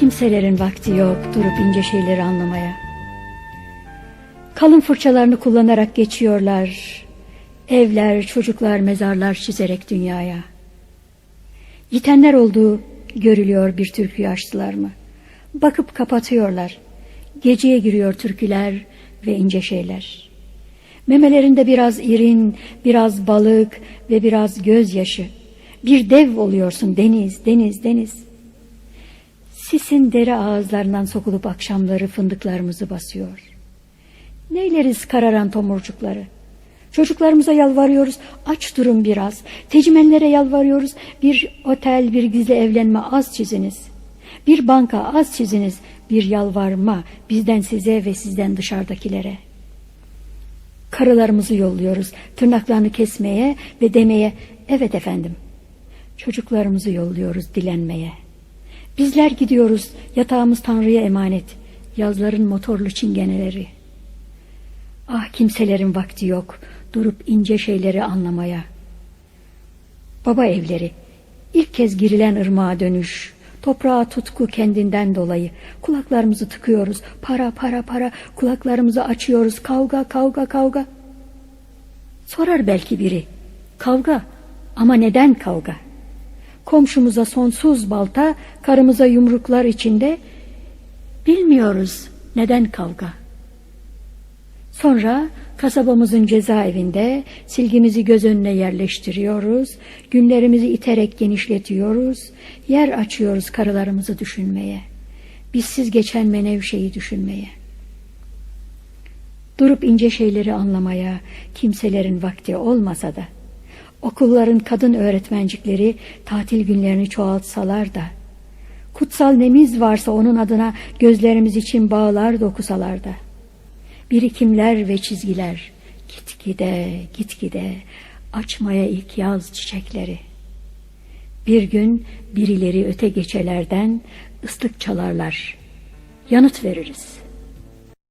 Kimselerin vakti yok durup ince şeyleri anlamaya. Kalın fırçalarını kullanarak geçiyorlar. Evler, çocuklar, mezarlar çizerek dünyaya. Yitenler olduğu görülüyor bir türküyü açtılar mı? Bakıp kapatıyorlar. Geceye giriyor türküler ve ince şeyler. Memelerinde biraz irin, biraz balık ve biraz gözyaşı. Bir dev oluyorsun deniz, deniz, deniz. Sisin dere ağızlarından sokulup akşamları fındıklarımızı basıyor. Neyleriz kararan tomurcukları? Çocuklarımıza yalvarıyoruz, aç durun biraz. Tecmenlere yalvarıyoruz, bir otel, bir gizli evlenme az çiziniz. Bir banka az çiziniz, bir yalvarma bizden size ve sizden dışarıdakilere. Karılarımızı yolluyoruz, tırnaklarını kesmeye ve demeye, evet efendim. Çocuklarımızı yolluyoruz dilenmeye. Bizler gidiyoruz, yatağımız Tanrı'ya emanet, yazların motorlu çingeneleri. Ah kimselerin vakti yok, durup ince şeyleri anlamaya. Baba evleri, ilk kez girilen ırmağa dönüş, toprağa tutku kendinden dolayı. Kulaklarımızı tıkıyoruz, para para para, kulaklarımızı açıyoruz, kavga kavga kavga. Sorar belki biri, kavga ama neden kavga? Komşumuza sonsuz balta, karımıza yumruklar içinde, bilmiyoruz neden kavga. Sonra kasabamızın cezaevinde silgimizi göz önüne yerleştiriyoruz, günlerimizi iterek genişletiyoruz, yer açıyoruz karılarımızı düşünmeye, bizsiz geçen menevşeyi düşünmeye. Durup ince şeyleri anlamaya kimselerin vakti olmasa da, okulların kadın öğretmencikleri tatil günlerini çoğaltsalar da, kutsal nemiz varsa onun adına gözlerimiz için bağlar dokusalar da, birikimler ve çizgiler gitgide gitgide açmaya ilk yaz çiçekleri. Bir gün birileri öte geçelerden ıslık çalarlar. Yanıt veririz.